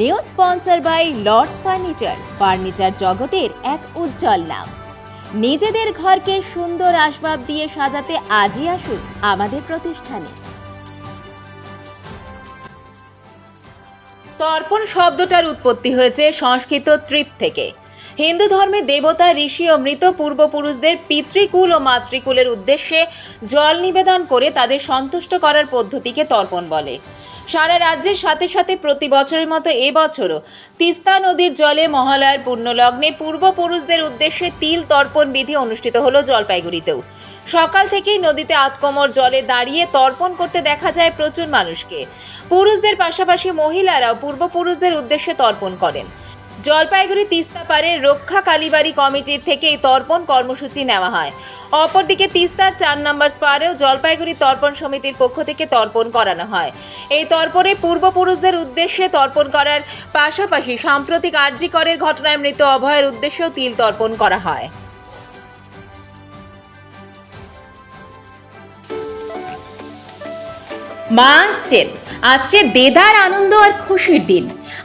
New sponsor by Lords furniture. Furniture জগতের এক উজ্জ্বল নাম। নিজেদের ঘরকে সুন্দর আসবাব দিয়ে সাজাতে আজই আসুন আমাদের প্রতিষ্ঠানে। তর্পণ শব্দটার উৎপত্তি হয়েছে সংস্কৃত ত্রিপ থেকে। হিন্দু ধর্মে দেবতা, ঋষি ও মৃত পূর্বপুরুষদের পিতৃকুল ও মাতৃকুলের উদ্দেশ্যে জল নিবেদন করে তাদের সন্তুষ্ট করার পদ্ধতিকে তর্পণ বলে। সারা রাজ্যের সাথে সাথে প্রতি বছরের মতো এবছরও তিস্তা নদীর জলে মহালয়ার পূর্ণলগ্নে পূর্বপুরুষদের উদ্দেশ্যে তিল তর্পণ বিধি অনুষ্ঠিত হল জলপাইগুড়িতেও। সকাল থেকেই নদীতে আতকমর জলে দাঁড়িয়ে তর্পণ করতে দেখা যায় প্রচুর মানুষকে। পুরুষদের পাশাপাশি মহিলারাও পূর্বপুরুষদের উদ্দেশ্যে তর্পণ করেন। জলপাইগুড়ি তিস্তা পারে রক্ষা কালীবাড়ি কমিটির থেকে এই তর্পণ কর্মসূচি নেওয়া হয়। অপরদিকে তিস্তার চার নম্বর স্পারেও জলপাইগুড়ি তর্পণ সমিতির পক্ষ থেকে তর্পণ করানো হয়। এই তর্পণে পূর্বপুরুষদের উদ্দেশ্যে তর্পণ করার পাশাপাশি সাম্প্রতিক আর্যিকরের ঘটনায় মৃত অভয়ের উদ্দেশ্যেও তিল তর্পণ করা হয়। মা আসছেন। আসছে দেদার আনন্দ আর খুশির দিন।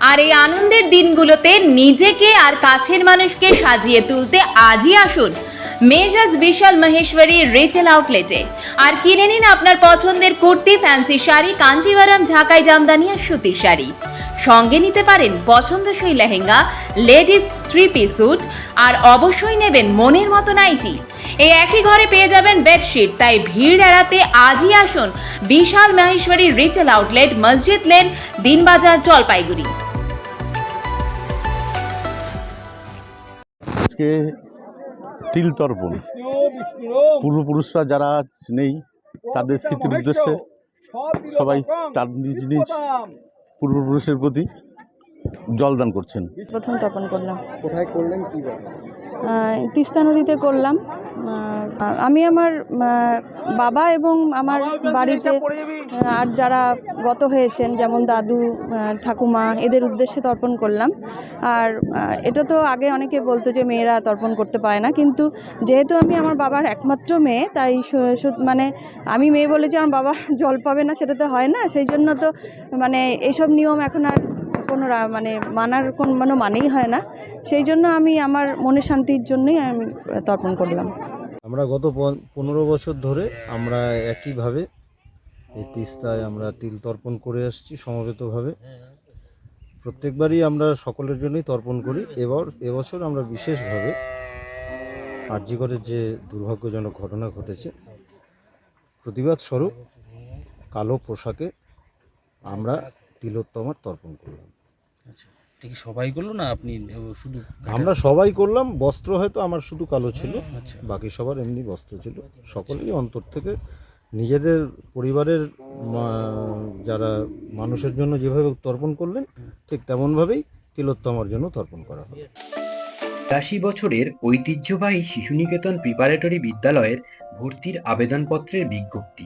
আর এই আনন্দের দিনগুলোতে নিজেকে আর কাছের মানুষকে সাজিয়ে তুলতে আজই আসুন মেজাজ বিশাল মহেশ্বরী রিটেল আউটলেটে। আর কিনে নিন আপনার পছন্দের কুর্তি, ফ্যান্সি শাড়ি কাঞ্জিভারাম ঢাকাই জামদানি আর সুতির শাড়ি। সঙ্গে নিতে পারেন পছন্দসই lehenga, ladies three piece suit আর অবশ্যই নেবেন মনের মতো নাইটি। এই একই ঘরে পেয়ে যাবেন বেডশিট, তাই ভিড় এড়াতে আজই আসুন বিশাল মহেশ্বরী রিটেল আউটলেট, মসজিদ লেন, দিনবাজার, জলপাইগুড়ি। আজকে তিল তর্পণ। পূর্বপুরুষরা যারা নেই, তাদের স্মৃতির উদ্দেশ্যে সবাই তার নিজ নিজ পূর্বপুরুষের প্রতি জলদান করছেন? প্রথম তর্পণ করলাম। কোথায় করলেন আহ, তিস্তা নদীতে করলাম। আমি আমার বাবা এবং আমার বাড়িতে আর যারা গত হয়েছেন যেমন দাদু ঠাকুমা এদের উদ্দেশ্যে তর্পণ করলাম। আর এটা তো আগে অনেকে বলতো যে মেয়েরা তর্পণ করতে পারে না কিন্তু যেহেতু আমি আমার বাবার একমাত্র মেয়ে তাই মানে আমি মেয়ে বলে যে আমার বাবা জল পাবে না সেটা তো হয় না। সেই জন্য তো মানে এইসব নিয়ম এখন আর কোনো মানে মানার কোন মানে মানেই হয় না। সেই জন্য আমি আমার মনের শান্তির জন্যই আমি তর্পণ করলাম। আমরা গত পনেরো বছর ধরে আমরা একইভাবে এই তিস্তায় আমরা তিল তর্পণ করে আসছি সমবেতভাবে। প্রত্যেকবারই আমরা সকলের জন্যই তর্পণ করি। এবার, এবছর আমরা বিশেষভাবে আর্যিকরের যে দুর্ভাগ্যজনক ঘটনা ঘটেছে, প্রতিবাদ স্বরূপ কালো পোশাকে আমরা তিলোত্তমার তর্পণ করলাম। আচ্ছা এটা কি সবাই করল না আপনি শুধু আমরা সবাই করলাম বস্ত্র হয়তো আমার শুধু কালো ছিল আচ্ছা। বাকি সবার এমনি বস্ত্র ছিল। সকলেই অন্তর থেকে নিজেদের পরিবারের মা- যারা মানুষের জন্য যেভাবে তর্পণ করলেন ঠিক তেমনভাবেই তিলোত্তমার জন্য তর্পণ করা হবে বিরাশি বছরের ঐতিহ্যবাহী শিশুনিকেতন প্রিপারেটরি বিদ্যালয়ের ভর্তির আবেদনপত্রের বিজ্ঞপ্তি।